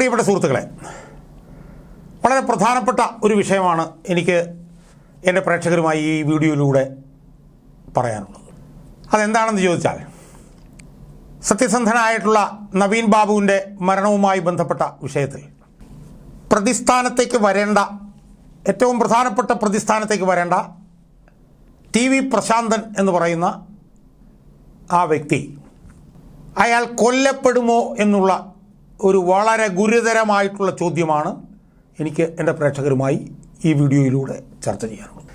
പ്രിയപ്പെട്ട സുഹൃത്തുക്കളെ വളരെ പ്രധാനപ്പെട്ട ഒരു വിഷയമാണ് എനിക്ക് എന്റെ പ്രേക്ഷകരുമായി ഈ വീഡിയോയിലൂടെ പറയാനുള്ളത്. അതെന്താണെന്ന് ചോദിച്ചാൽ സത്യസന്ധനായിട്ടുള്ള നവീൻ ബാബുവിന്റെ മരണവുമായി ബന്ധപ്പെട്ട വിഷയത്തിൽ പ്രതിസ്ഥാനത്തേക്ക് വരേണ്ട ഏറ്റവും പ്രധാനപ്പെട്ട പ്രതിസ്ഥാനത്തേക്ക് വരേണ്ട ടി വി പ്രശാന്തൻ എന്ന് പറയുന്ന ആ വ്യക്തി അയാൾ കൊല്ലപ്പെടുമോ എന്നുള്ള ഒരു വളരെ ഗുരുതരമായിട്ടുള്ള ചോദ്യമാണ് എനിക്ക് എന്റെ പ്രേക്ഷകരുമായി ഈ വീഡിയോയിലൂടെ ചർച്ച ചെയ്യാനുള്ളത്.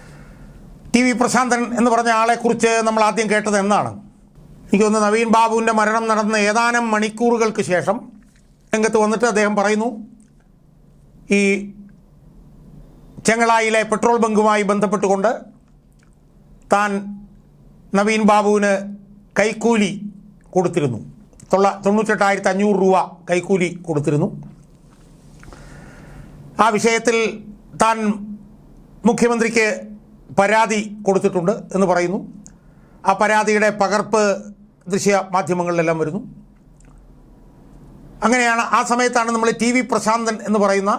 ടി വി പ്രശാന്തൻ എന്ന് പറഞ്ഞ ആളെക്കുറിച്ച് നമ്മൾ ആദ്യം കേട്ടത് എന്നാണ്? എനിക്ക് തോന്നുന്നു നവീൻ ബാബുവിന്റെ മരണം നടന്ന ഏതാനും മണിക്കൂറുകൾക്ക് ശേഷം രംഗത്ത് വന്നിട്ട് അദ്ദേഹം പറയുന്നു ഈ ചെങ്ങളായിലെ പെട്രോൾ ബങ്കുമായി ബന്ധപ്പെട്ടുകൊണ്ട് താൻ നവീൻ ബാബുവിന് കൈക്കൂലി കൊടുത്തിരുന്നു. തൊള്ള തൊണ്ണൂറ്റെട്ടായിരത്തി അഞ്ഞൂറ് രൂപ കൈക്കൂലി കൊടുത്തിരുന്നു. ആ വിഷയത്തിൽ താൻ മുഖ്യമന്ത്രിക്ക് പരാതി കൊടുത്തിട്ടുണ്ട് എന്ന് പറയുന്നു. ആ പരാതിയുടെ പകർപ്പ് ദൃശ്യ മാധ്യമങ്ങളിലെല്ലാം വരുന്നു. അങ്ങനെയാണ് ആ സമയത്താണ് നമ്മൾ ടി വി പ്രശാന്തൻ എന്ന് പറയുന്ന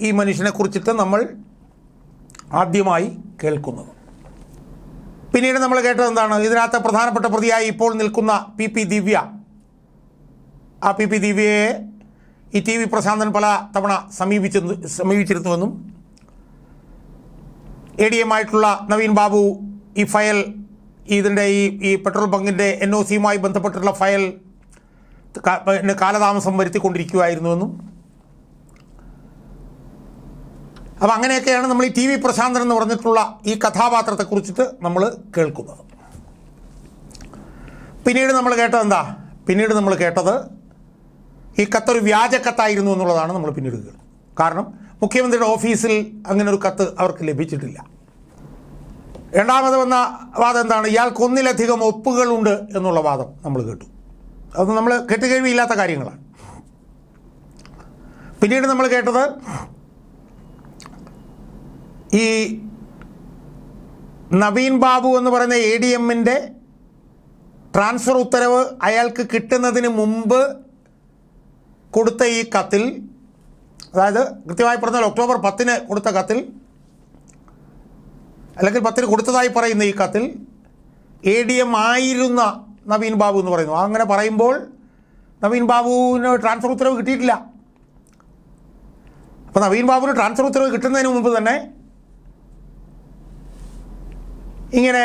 ഈ മനുഷ്യനെ കുറിച്ചിട്ട് നമ്മൾ ആദ്യമായി കേൾക്കുന്നത്. പിന്നീട് നമ്മൾ കേട്ടത് എന്താണ്? ഇതിനകത്ത് പ്രധാനപ്പെട്ട പ്രതിയായി ഇപ്പോൾ നിൽക്കുന്ന പി പി ദിവ്യ. ആ പി പി ദിവ്യയെ ഈ ടി വി പ്രശാന്തൻ പല തവണ സമീപിച്ചു സമീപിച്ചിരുന്നുവെന്നും എ ഡി എം ആയിട്ടുള്ള നവീൻ ബാബു ഈ ഫയൽ ഇതിന്റെ ഈ ഈ പെട്രോൾ പങ്കിന്റെ എൻ ഒ സിയുമായി ബന്ധപ്പെട്ടിട്ടുള്ള ഫയൽ പിന്നെ കാലതാമസം വരുത്തിക്കൊണ്ടിരിക്കുകയായിരുന്നുവെന്നും അപ്പോൾ അങ്ങനെയൊക്കെയാണ് നമ്മൾ ഈ ടി വി പ്രശാന്തൻ എന്ന് പറഞ്ഞിട്ടുള്ള ഈ കഥാപാത്രത്തെ കുറിച്ചിട്ട് നമ്മൾ കേൾക്കുന്നത്. പിന്നീട് നമ്മൾ കേട്ടത് എന്താ? പിന്നീട് നമ്മൾ കേട്ടത് ഈ കത്തൊരു വ്യാജ കത്തായിരുന്നു എന്നുള്ളതാണ് നമ്മൾ പിന്നീട് കേൾക്കുന്നത് കാരണം മുഖ്യമന്ത്രിയുടെ ഓഫീസിൽ അങ്ങനെ ഒരു കത്ത് അവർക്ക് ലഭിച്ചിട്ടില്ല. രണ്ടാമത് വന്ന വാദം എന്താണ്? ഇയാൾക്ക് ഒന്നിലധികം ഒപ്പുകളുണ്ട് എന്നുള്ള വാദം നമ്മൾ കേട്ടു. അത് നമ്മൾ കെട്ടുകഴിവില്ലാത്ത കാര്യങ്ങളാണ്. പിന്നീട് നമ്മൾ കേട്ടത് ഈ നവീൻ ബാബു എന്ന് പറയുന്ന എ ഡി എമ്മിന്റെ ട്രാൻസ്ഫർ ഉത്തരവ് അയാൾക്ക് കിട്ടുന്നതിന് മുമ്പ് കൊടുത്ത ഈ കത്തിൽ അതായത് കൃത്യമായി പറഞ്ഞാൽ ഒക്ടോബർ പത്തിന് കൊടുത്ത കത്തിൽ അല്ലെങ്കിൽ പത്തിന് കൊടുത്തതായി പറയുന്ന ഈ കത്തിൽ എ ഡി എം ആയിരുന്ന നവീൻ ബാബു എന്ന് പറയുന്നു. അങ്ങനെ പറയുമ്പോൾ നവീൻ ബാബുവിന് ട്രാൻസ്ഫർ ഉത്തരവ് കിട്ടിയിട്ടില്ല. അപ്പോൾ നവീൻ ബാബുവിന് ട്രാൻസ്ഫർ ഉത്തരവ് കിട്ടുന്നതിന് മുമ്പ് തന്നെ ഇങ്ങനെ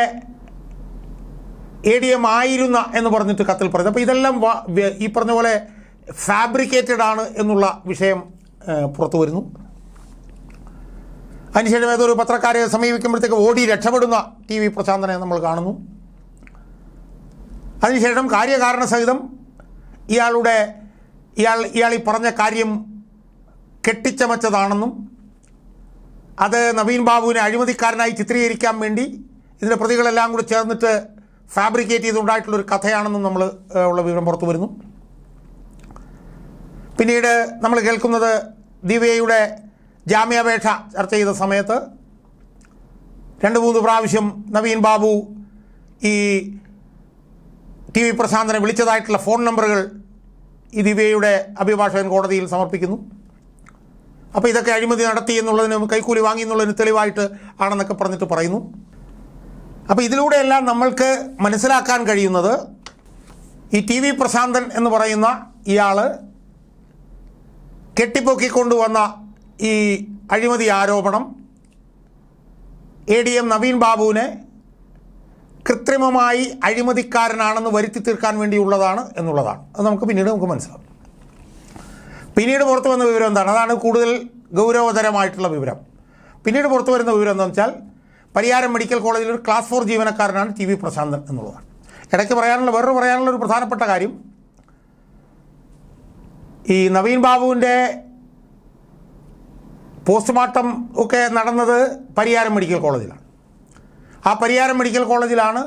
എ ഡി എം ആയിരുന്ന എന്ന് പറഞ്ഞിട്ട് കത്തിൽ പറയുന്നത് അപ്പോൾ ഇതെല്ലാം ഈ പറഞ്ഞ പോലെ ഫാബ്രിക്കേറ്റഡ് ആണ് എന്നുള്ള വിഷയം പുറത്തു വരുന്നു. അതിനുശേഷം ഏതൊരു പത്രക്കാരെ സമീപിക്കുമ്പോഴത്തേക്ക് ഓടി രക്ഷപ്പെടുന്ന ടി വി പ്രശാന്തനെ നമ്മൾ കാണുന്നു. അതിനുശേഷം കാര്യകാരണ സഹിതം ഇയാളുടെ ഇയാൾ ഇയാൾ ഈ പറഞ്ഞ കാര്യം കെട്ടിച്ചമച്ചതാണെന്നും അത് നവീൻ ബാബുവിനെ അഴിമതിക്കാരനായി ചിത്രീകരിക്കാൻ വേണ്ടി ഇതിന്റെ പ്രതികളെല്ലാം കൂടി ചേർന്നിട്ട് ഫാബ്രിക്കേറ്റ് ചെയ്തുണ്ടായിട്ടുള്ളൊരു കഥയാണെന്നും നമ്മൾ ഉള്ള വിവരം പുറത്തു വരുന്നു. പിന്നീട് നമ്മൾ കേൾക്കുന്നത് ദിവ്യയുടെ ജാമ്യാപേക്ഷ ചർച്ച ചെയ്ത സമയത്ത് രണ്ട് മൂന്ന് പ്രാവശ്യം നവീൻ ബാബു ഈ ടി വി പ്രശാന്തനെ വിളിച്ചതായിട്ടുള്ള ഫോൺ നമ്പറുകൾ ഈ ദിവ്യയുടെ അഭിഭാഷകൻ കോടതിയിൽ സമർപ്പിക്കുന്നു. അപ്പോൾ ഇതൊക്കെ അഴിമതി നടത്തി എന്നുള്ളതിന് കൈക്കൂലി വാങ്ങി എന്നുള്ളതിന് തെളിവായിട്ട് ആണെന്നൊക്കെ പറഞ്ഞിട്ട് പറയുന്നു. അപ്പോൾ ഇതിലൂടെയെല്ലാം നമ്മൾക്ക് മനസ്സിലാക്കാൻ കഴിയുന്നത് ഈ ടി വി പ്രശാന്തൻ എന്ന് പറയുന്ന ഇയാൾ കെട്ടിപ്പൊക്കിക്കൊണ്ടുവന്ന ഈ അഴിമതി ആരോപണം എ ഡി എം നവീൻ ബാബുവിനെ കൃത്രിമമായി അഴിമതിക്കാരനാണെന്ന് വരുത്തി തീർക്കാൻ വേണ്ടിയുള്ളതാണ് എന്നുള്ളതാണ്. അത് നമുക്ക് പിന്നീട് നമുക്ക് മനസ്സിലാവും പിന്നീട് പുറത്തു വന്ന വിവരം എന്താണ്? അതാണ് കൂടുതൽ ഗൗരവതരമായിട്ടുള്ള വിവരം. പിന്നീട് പുറത്തു വരുന്ന വിവരം എന്താണെന്ന് വെച്ചാൽ പരിയാരം മെഡിക്കൽ കോളേജിൽ ഒരു ക്ലാസ് ഫോർ ജീവനക്കാരനാണ് ടി വി പ്രശാന്തൻ എന്നുള്ളതാണ്. ഇടയ്ക്ക് പറയാനുള്ള വേറൊരു പറയാനുള്ള ഒരു പ്രധാനപ്പെട്ട കാര്യം ഈ നവീൻ ബാബുവിന്റെ പോസ്റ്റ്മോർട്ടം ഒക്കെ നടന്നത് പരിയാരം മെഡിക്കൽ കോളേജിലാണ്. ആ പരിയാരം മെഡിക്കൽ കോളേജിലാണ്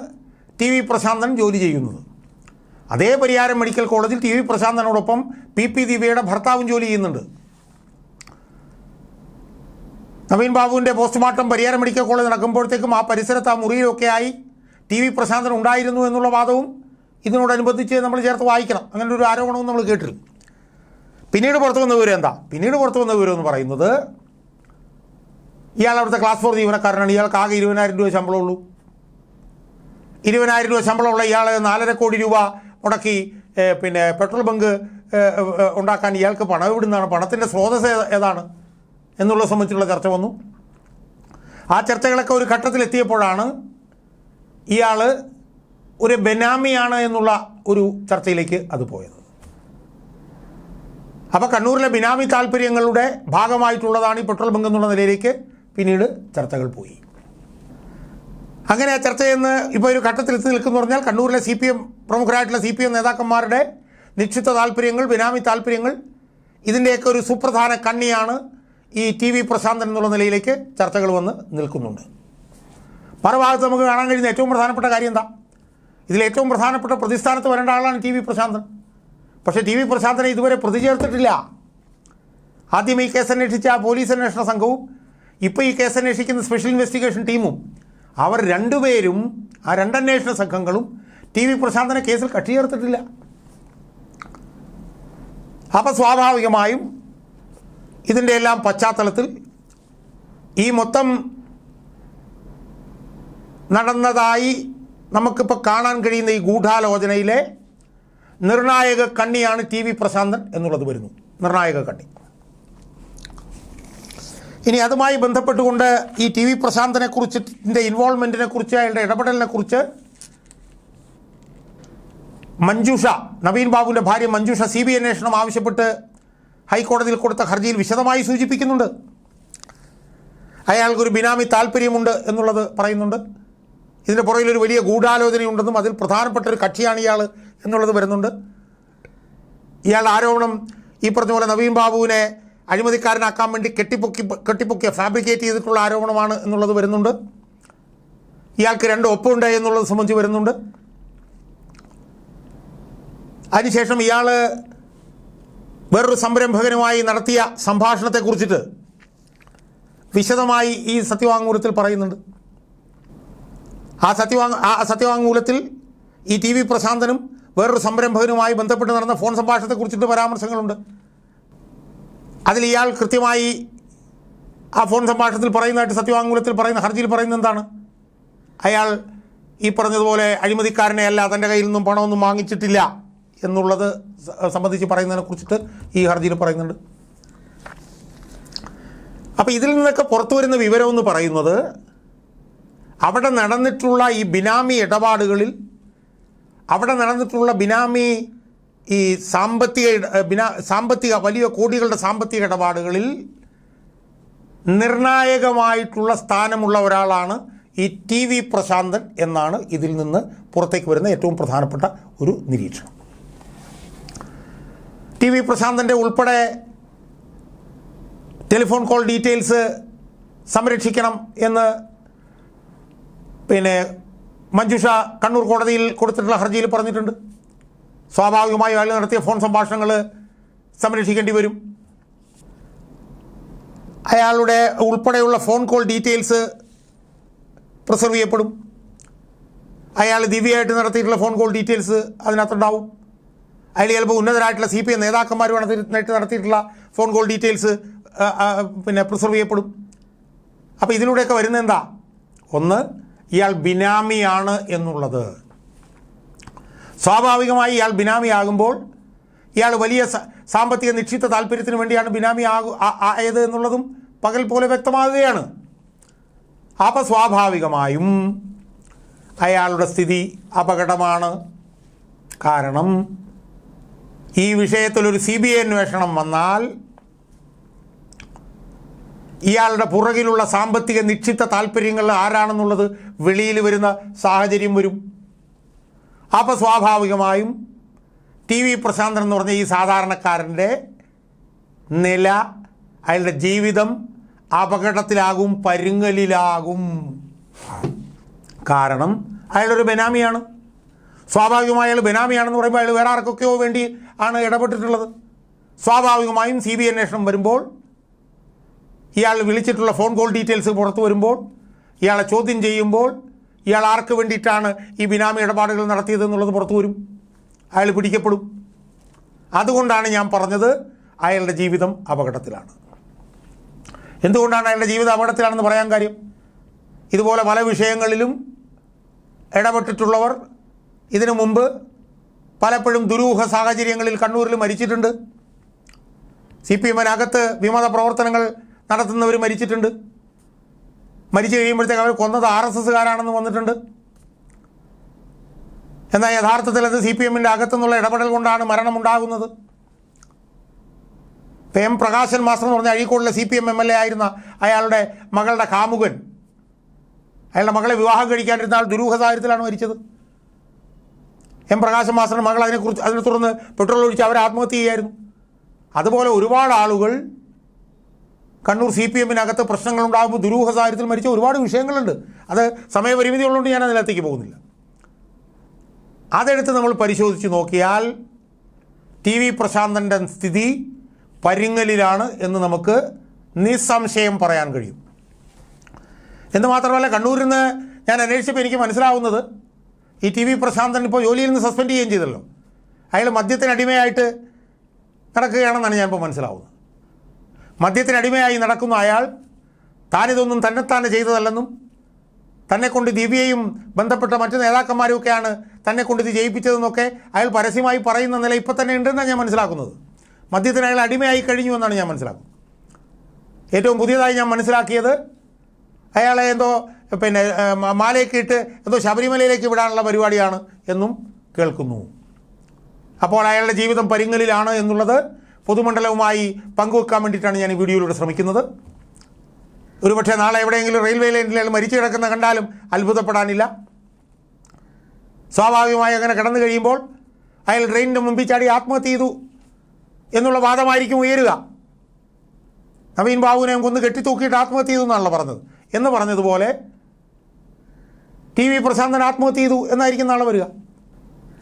ടി വി പ്രശാന്തൻ ജോലി ചെയ്യുന്നത്. അതേ പരിയാരം മെഡിക്കൽ കോളേജിൽ ടി വി പ്രശാന്തനോടൊപ്പം പി പി ദിവ്യയുടെ ഭർത്താവും ജോലി ചെയ്യുന്നുണ്ട്. നവീൻ ബാബുവിന്റെ പോസ്റ്റ്മോർട്ടം പരിയാരം മെഡിക്കൽ കോളേജ് നടക്കുമ്പോഴത്തേക്കും ആ പരിസരത്ത് ആ മുറിയിലൊക്കെയായി ടി വി പ്രശാന്തൻ ഉണ്ടായിരുന്നു എന്നുള്ള വാദവും ഇതിനോടനുബന്ധിച്ച് നമ്മൾ ചേർത്ത് വായിക്കണം. അങ്ങനെ ഒരു ആരോപണവും നമ്മൾ കേട്ടിരുന്നു. പിന്നീട് പുറത്തു വന്ന വിവരം എന്താ? പിന്നീട് പുറത്തു വന്ന വിവരം എന്ന് പറയുന്നത് ഇയാൾ അവിടുത്തെ ക്ലാസ് ഫോർ ജീവനക്കാരനാണ്. ഇയാൾക്ക് ആകെ ഇരുപതിനായിരം രൂപ ശമ്പളമുള്ളൂ. ഇരുപതിനായിരം രൂപ ശമ്പളമുള്ള ഇയാൾ നാലര കോടി രൂപ മുടക്കി പിന്നെ പെട്രോൾ ബങ്ക് ഉണ്ടാക്കാൻ ഇയാൾക്ക് പണം എവിടുന്നാണ്? പണത്തിന്റെ സ്രോതസ് ഏതാണ്? എന്നുള്ളത് സംബന്ധിച്ചുള്ള ചർച്ച വന്നു. ആ ചർച്ചകളൊക്കെ ഒരു ഘട്ടത്തിലെത്തിയപ്പോഴാണ് ഇയാൾ ഒരു ബെനാമിയാണ് എന്നുള്ള ഒരു ചർച്ചയിലേക്ക് അത് പോയത്. അപ്പോൾ കണ്ണൂരിലെ ബിനാമി താല്പര്യങ്ങളുടെ ഭാഗമായിട്ടുള്ളതാണ് ഈ പെട്രോൾ ബങ്ക് എന്നുള്ള നിലയിലേക്ക് പിന്നീട് ചർച്ചകൾ പോയി. അങ്ങനെ ആ ചർച്ച ചെയ്യുന്ന ഇപ്പോൾ ഒരു ഘട്ടത്തിൽ എത്തി നിൽക്കുന്നു പറഞ്ഞാൽ കണ്ണൂരിലെ സി പി എം പ്രമുഖരായിട്ടുള്ള സി പി എം നേതാക്കന്മാരുടെ നിക്ഷിപ്ത താല്പര്യങ്ങൾ ബിനാമി താല്പര്യങ്ങൾ ഇതിന്റെയൊക്കെ ഒരു സുപ്രധാന കണ്ണിയാണ് ഈ ടി വി പ്രശാന്തൻ എന്നുള്ള നിലയിലേക്ക് ചർച്ചകൾ വന്ന് നിൽക്കുന്നുണ്ട്. മറുഭാഗത്ത് നമുക്ക് കാണാൻ കഴിയുന്ന ഏറ്റവും പ്രധാനപ്പെട്ട കാര്യം എന്താ? ഇതിൽ ഏറ്റവും പ്രധാനപ്പെട്ട പ്രതിസ്ഥാനത്ത് വരേണ്ട ആളാണ് ടി വി പ്രശാന്തൻ. പക്ഷേ ടി വി പ്രശാന്തനെ ഇതുവരെ പ്രതി ചേർത്തിട്ടില്ല. ആദ്യം ഈ കേസ് അന്വേഷിച്ച പോലീസ് അന്വേഷണ സംഘവും ഇപ്പോൾ ഈ കേസ് അന്വേഷിക്കുന്ന സ്പെഷ്യൽ ഇൻവെസ്റ്റിഗേഷൻ ടീമും അവർ രണ്ടുപേരും ആ രണ്ടന്വേഷണ സംഘങ്ങളും ടി വി പ്രശാന്തനെ കേസിൽ കക്ഷി ചേർത്തിട്ടില്ല. അപ്പോൾ സ്വാഭാവികമായും ഇതിന്റെ എല്ലാം പശ്ചാത്തലത്തിൽ ഈ മൊത്തം നടന്നതായി നമുക്കിപ്പോൾ കാണാൻ കഴിയുന്ന ഈ ഗൂഢാലോചനയിലെ നിർണായക കണ്ണിയാണ് ടി വി പ്രശാന്തൻ എന്നുള്ളത് വരുന്നു. നിർണായക കണ്ണി. ഇനി അതുമായി ബന്ധപ്പെട്ടുകൊണ്ട് ഈ ടി വി പ്രശാന്തനെ കുറിച്ചിന്റെ ഇൻവോൾവ്മെന്റിനെ കുറിച്ച് അയാളുടെ ഇടപെടലിനെ കുറിച്ച് മഞ്ജുഷ നവീൻ ബാബുവിന്റെ ഭാര്യ മഞ്ജുഷ സി ബി അന്വേഷണം ആവശ്യപ്പെട്ട് ഹൈക്കോടതിയിൽ കൊടുത്ത ഹർജിയിൽ വിശദമായി സൂചിപ്പിക്കുന്നുണ്ട്. അയാൾക്കൊരു ബിനാമി താല്പര്യമുണ്ട് എന്നുള്ളത് പറയുന്നുണ്ട്. ഇതിന്റെ പുറകിൽ ഒരു വലിയ ഗൂഢാലോചനയുണ്ടെന്നും അതിൽ പ്രധാനപ്പെട്ട ഒരു കക്ഷിയാണ് ഇയാൾ എന്നുള്ളത് വരുന്നുണ്ട്. ഇയാളുടെ ആരോപണം ഈ പറഞ്ഞ പോലെ നവീൻ ബാബുവിനെ അഴിമതിക്കാരനാക്കാൻ വേണ്ടി കെട്ടിപ്പൊക്കി കെട്ടിപ്പൊക്കിയ ഫാബ്രിക്കേറ്റ് ചെയ്തിട്ടുള്ള ആരോപണമാണ് എന്നുള്ളത് വരുന്നുണ്ട്. ഇയാൾക്ക് രണ്ട് ഒപ്പുണ്ട് എന്നുള്ളത് സംബന്ധിച്ച് വരുന്നുണ്ട്. അതിനുശേഷം ഇയാൾ വേറൊരു സംരംഭകനുമായി നടത്തിയ സംഭാഷണത്തെക്കുറിച്ചിട്ട് വിശദമായി ഈ സത്യവാങ്മൂലത്തിൽ പറയുന്നുണ്ട്. ആ സത്യവാങ് ആ സത്യവാങ്മൂലത്തിൽ ഈ ടി വി പ്രശാന്തനും വേറൊരു സംരംഭകനുമായി ബന്ധപ്പെട്ട് നടന്ന ഫോൺ സംഭാഷണത്തെക്കുറിച്ചിട്ട് പരാമർശങ്ങളുണ്ട്. അതിൽ ഇയാൾ കൃത്യമായി ആ ഫോൺ സംഭാഷണത്തിൽ പറയുന്നതായിട്ട് സത്യവാങ്മൂലത്തിൽ പറയുന്ന ഹർജിയിൽ പറയുന്നത് എന്താണ്? അയാൾ ഈ പറഞ്ഞതുപോലെ അഴിമതിക്കാരനെ അല്ല തന്റെ കയ്യിൽ നിന്നും പണമൊന്നും വാങ്ങിച്ചിട്ടില്ല എന്നുള്ളത് സംബന്ധിച്ച് പറയുന്നതിനെ കുറിച്ചിട്ട് ഈ ഹർജിയിൽ പറയുന്നുണ്ട്. അപ്പോൾ ഇതിൽ നിന്നൊക്കെ പുറത്തു വരുന്ന വിവരം എന്ന് പറയുന്നത് അവിടെ നടന്നിട്ടുള്ള ഈ ബിനാമി ഇടപാടുകളിൽ അവിടെ നടന്നിട്ടുള്ള ബിനാമി ഈ സാമ്പത്തിക ബിനാ സാമ്പത്തിക വലിയ കോടികളുടെ സാമ്പത്തിക ഇടപാടുകളിൽ നിർണായകമായിട്ടുള്ള സ്ഥാനമുള്ള ഒരാളാണ് ഈ ടി വി പ്രശാന്തൻ എന്നാണ് ഇതിൽ നിന്ന് പുറത്തേക്ക് വരുന്ന ഏറ്റവും പ്രധാനപ്പെട്ട ഒരു നിരീക്ഷണം. ടി വി പ്രശാന്തന്റെ ഉൾപ്പെടെ ടെലിഫോൺ കോൾ ഡീറ്റെയിൽസ് സംരക്ഷിക്കണം എന്ന് പിന്നെ മഞ്ജുഷ കണ്ണൂർ കോടതിയിൽ കൊടുത്തിട്ടുള്ള ഹർജിയിൽ പറഞ്ഞിട്ടുണ്ട്. സ്വാഭാവികമായും അയാൾ നടത്തിയ ഫോൺ സംഭാഷണങ്ങൾ സംരക്ഷിക്കേണ്ടി വരും. അയാളുടെ ഉൾപ്പെടെയുള്ള ഫോൺ കോൾ ഡീറ്റെയിൽസ് പ്രിസർവ് ചെയ്യപ്പെടും. അയാൾ ദിവ്യമായിട്ട് നടത്തിയിട്ടുള്ള ഫോൺ കോൾ ഡീറ്റെയിൽസ് അതിനകത്തുണ്ടാവും. അതിൽ ചിലപ്പോൾ ഉന്നതരായിട്ടുള്ള സി പി എം നേതാക്കന്മാരുമാണ് നടത്തിയിട്ടുള്ള ഫോൺ കോൾ ഡീറ്റെയിൽസ് പിന്നെ പ്രിസർവ് ചെയ്യപ്പെടും. അപ്പോൾ ഇതിലൂടെയൊക്കെ വരുന്നത് എന്താ? ഒന്ന് ഇയാൾ ബിനാമിയാണ് എന്നുള്ളത്. സ്വാഭാവികമായി ഇയാൾ ബിനാമിയാകുമ്പോൾ ഇയാൾ വലിയ സാമ്പത്തിക നിക്ഷിപ്ത താല്പര്യത്തിന് വേണ്ടിയാണ് ബിനാമി ആകു ആയത് എന്നുള്ളതും പകൽ പോലെ വ്യക്തമാകുകയാണ്. അപ്പോൾ സ്വാഭാവികമായും അയാളുടെ സ്ഥിതി അപകടമാണ്. കാരണം ഈ വിഷയത്തിൽ ഒരു സി ബി ഐ അന്വേഷണം വന്നാൽ ഇയാളുടെ പുറകിലുള്ള സാമ്പത്തിക നിക്ഷിപ്ത താല്പര്യങ്ങൾ ആരാണെന്നുള്ളത് വെളിയിൽ വരുന്ന സാഹചര്യം വരും. അപ്പോൾ സ്വാഭാവികമായും ടി വി പ്രശാന്തൻ എന്ന് പറഞ്ഞ ഈ സാധാരണക്കാരന്റെ നില അയാളുടെ ജീവിതം അപകടത്തിലാകും പരുങ്ങലിലാകും. കാരണം അയാളൊരു ബനാമിയാണ്. സ്വാഭാവികമായി അയാൾ ബെനാമിയാണെന്ന് പറയുമ്പോൾ അയാൾ വേറെ ആർക്കൊക്കെയോ വേണ്ടി ആണ് ഇടപെട്ടിട്ടുള്ളത്. സ്വാഭാവികമായും സി ബി അന്വേഷണം വരുമ്പോൾ ഇയാൾ വിളിച്ചിട്ടുള്ള ഫോൺ കോൾ ഡീറ്റെയിൽസ് പുറത്തു വരുമ്പോൾ ഇയാളെ ചോദ്യം ചെയ്യുമ്പോൾ ഇയാൾ ആർക്ക് വേണ്ടിയിട്ടാണ് ഈ ബിനാമി ഇടപാടുകൾ നടത്തിയത് എന്നുള്ളത് പുറത്തു വരും. അയാൾ പിടിക്കപ്പെടും. അതുകൊണ്ടാണ് ഞാൻ പറഞ്ഞത് അയാളുടെ ജീവിതം അപകടത്തിലാണ്. എന്തുകൊണ്ടാണ് അയാളുടെ ജീവിതം അപകടത്തിലാണെന്ന് പറയാൻ കാര്യം? ഇതുപോലെ പല വിഷയങ്ങളിലും ഇടപെട്ടിട്ടുള്ളവർ ഇതിനു മുമ്പ് പലപ്പോഴും ദുരൂഹ സാഹചര്യങ്ങളിൽ കണ്ണൂരിൽ മരിച്ചിട്ടുണ്ട്. സി പി എമ്മിനകത്ത് വിമത പ്രവർത്തനങ്ങൾ നടത്തുന്നവർ മരിച്ചിട്ടുണ്ട്. മരിച്ചു കഴിയുമ്പോഴത്തേക്ക് അവർ കൊന്നത് ആർ എസ് എസ്സുകാരാണെന്ന് വന്നിട്ടുണ്ട്. എന്നാൽ യഥാർത്ഥത്തിൽ അത് സി പി എമ്മിന്റെ അകത്തുനിന്നുള്ള ഇടപെടൽ കൊണ്ടാണ് മരണമുണ്ടാകുന്നത്. എം പ്രകാശൻ മാസ്റ്റർ എന്ന് പറഞ്ഞ അഴീക്കോടിലെ C P M M L A ആയിരുന്ന അയാളുടെ മകളുടെ കാമുകൻ. അയാളുടെ മകളെ വിവാഹം കഴിക്കാനിരുന്ന ആൾ ദുരൂഹ സാഹചര്യത്തിലാണ് മരിച്ചത്. എം പ്രകാശൻ മാസ്റ്ററിന്റെ മകൾ അതിനെക്കുറിച്ച് അതിനെ തുടർന്ന് പെട്രോൾ ഒഴിച്ച് അവർ ആത്മഹത്യ ചെയ്യായിരുന്നു. അതുപോലെ ഒരുപാട് ആളുകൾ കണ്ണൂർ സി പി എമ്മിനകത്ത് പ്രശ്നങ്ങളുണ്ടാകുമ്പോൾ ദുരൂഹ സാഹചര്യത്തിൽ മരിച്ച ഒരുപാട് വിഷയങ്ങളുണ്ട്. അത് സമയപരിമിതി ഉള്ളതുകൊണ്ട് ഞാൻ അതിനകത്തേക്ക് പോകുന്നില്ല. അതെടുത്ത് നമ്മൾ പരിശോധിച്ച് നോക്കിയാൽ ടി വി പ്രശാന്തന്റെ സ്ഥിതി പരിങ്ങലിലാണ് എന്ന് നമുക്ക് നിസ്സംശയം പറയാൻ കഴിയും. എന്ന് മാത്രമല്ല കണ്ണൂരിൽ നിന്ന് ഞാൻ അന്വേഷിച്ചപ്പോൾ എനിക്ക് മനസ്സിലാവുന്നത് ഈ ടി വി പ്രശാന്തൻ ഇപ്പോൾ ജോലിയിൽ നിന്ന് സസ്പെൻഡ് ചെയ്യുകയും ചെയ്തല്ലോ. അയാൾ മദ്യത്തിന് അടിമയായിട്ട് നടക്കുകയാണെന്നാണ് ഞാനിപ്പോൾ മനസ്സിലാവുന്നത്. മദ്യത്തിന് അടിമയായി നടക്കുന്ന അയാൾ താനിതൊന്നും തന്നെത്താനെ ചെയ്തതല്ലെന്നും തന്നെ കൊണ്ട് ദിവ്യയും ബന്ധപ്പെട്ട മറ്റു നേതാക്കന്മാരും ഒക്കെയാണ് തന്നെ കൊണ്ട് ഇത് ജയിപ്പിച്ചതെന്നൊക്കെ അയാൾ പരസ്യമായി പറയുന്ന നില ഇപ്പം തന്നെ ഉണ്ടെന്നാണ് ഞാൻ മനസ്സിലാക്കുന്നത്. മദ്യത്തിന് അയാൾ അടിമയായി കഴിഞ്ഞു എന്നാണ് ഞാൻ മനസ്സിലാക്കുന്നത്. ഏറ്റവും പുതിയതായി ഞാൻ മനസ്സിലാക്കിയത് അയാളെ എന്തോ പിന്നെ മാലയൊക്കെ ഇട്ട് എന്തോ ശബരിമലയിലേക്ക് വിടാനുള്ള പരിപാടിയാണ് എന്നും കേൾക്കുന്നു. അപ്പോൾ അയാളുടെ ജീവിതം പരിങ്ങലിലാണ് എന്നുള്ളത് പൊതുമണ്ഡലവുമായി പങ്കുവെക്കാൻ വേണ്ടിയിട്ടാണ് ഞാൻ ഈ വീഡിയോയിലൂടെ ശ്രമിക്കുന്നത്. ഒരുപക്ഷെ നാളെ എവിടെയെങ്കിലും റെയിൽവേ ലൈനിൽ മരിച്ചു കിടക്കുന്ന കണ്ടാലും അത്ഭുതപ്പെടാനില്ല. സ്വാഭാവികമായി അങ്ങനെ കിടന്നു കഴിയുമ്പോൾ അയാൾ ട്രെയിനിന്റെ മുമ്പിൽ ചാടി ആത്മഹത്യ ചെയ്തു എന്നുള്ള വാദമായിരിക്കും ഉയരുക. നവീൻ ബാബുവിനെ കൊന്ന് കെട്ടിത്തൂക്കിയിട്ട് ആത്മഹത്യ ചെയ്തു എന്നാണല്ലോ പറഞ്ഞത്. എന്ന് പറഞ്ഞതുപോലെ ടി വി പ്രശാന്തൻ ആത്മഹത്യ ചെയ്തു എന്നായിരിക്കും നാളെ വരിക.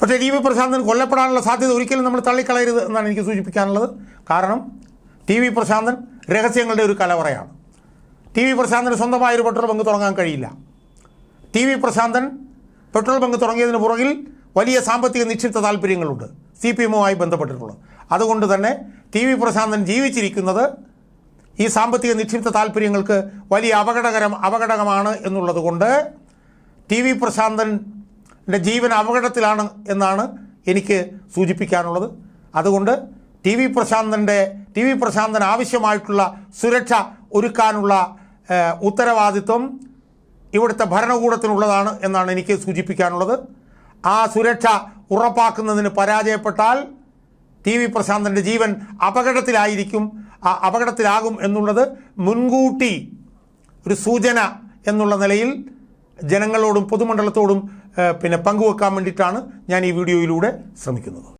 പക്ഷേ ടി വി പ്രശാന്തൻ കൊല്ലപ്പെടാനുള്ള സാധ്യത ഒരിക്കലും നമ്മൾ തള്ളിക്കളയരുത് എന്നാണ് എനിക്ക് സൂചിപ്പിക്കാനുള്ളത്. കാരണം ടി വി പ്രശാന്തൻ രഹസ്യങ്ങളുടെ ഒരു കലവറയാണ്. ടി വി പ്രശാന്തന് സ്വന്തമായ ഒരു പെട്രോൾ ബങ്ക് തുടങ്ങാൻ കഴിയില്ല. T V Prashanthan petrol bunk തുടങ്ങിയതിന് പുറകിൽ വലിയ സാമ്പത്തിക നിക്ഷിപ്ത താല്പര്യങ്ങളുണ്ട്. C P എമ്മുമായി ബന്ധപ്പെട്ടിട്ടുള്ളത്. അതുകൊണ്ട് തന്നെ ടി വി പ്രശാന്തൻ ജീവിച്ചിരിക്കുന്നത് ഈ സാമ്പത്തിക നിക്ഷിപ്ത താല്പര്യങ്ങൾക്ക് വലിയ അപകടകരം അപകടകമാണ് എന്നുള്ളത് കൊണ്ട് ടി വി പ്രശാന്തന്റെ ജീവൻ അപകടത്തിലാണ് എന്നാണ് എനിക്ക് സൂചിപ്പിക്കാനുള്ളത്. അതുകൊണ്ട് ടി വി പ്രശാന്തന്റെ ടി വി പ്രശാന്തൻ ആവശ്യമായിട്ടുള്ള സുരക്ഷ ഒരുക്കാനുള്ള ഉത്തരവാദിത്വം ഇവിടുത്തെ ഭരണകൂടത്തിനുള്ളതാണ് എന്നാണ് എനിക്ക് സൂചിപ്പിക്കാനുള്ളത്. ആ സുരക്ഷ ഉറപ്പാക്കുന്നതിന് പരാജയപ്പെട്ടാൽ ടി വി പ്രശാന്തന്റെ ജീവൻ അപകടത്തിലായിരിക്കും. ആ അപകടത്തിലാകും എന്നുള്ളത് മുൻകൂട്ടി ഒരു സൂചന എന്നുള്ള നിലയിൽ ജനങ്ങളോടും പൊതുമണ്ഡലത്തോടും പിന്നെ പങ്കുവെക്കാൻ വേണ്ടിയിട്ടാണ് ഞാൻ ഈ വീഡിയോയിലൂടെ ശ്രമിക്കുന്നത്.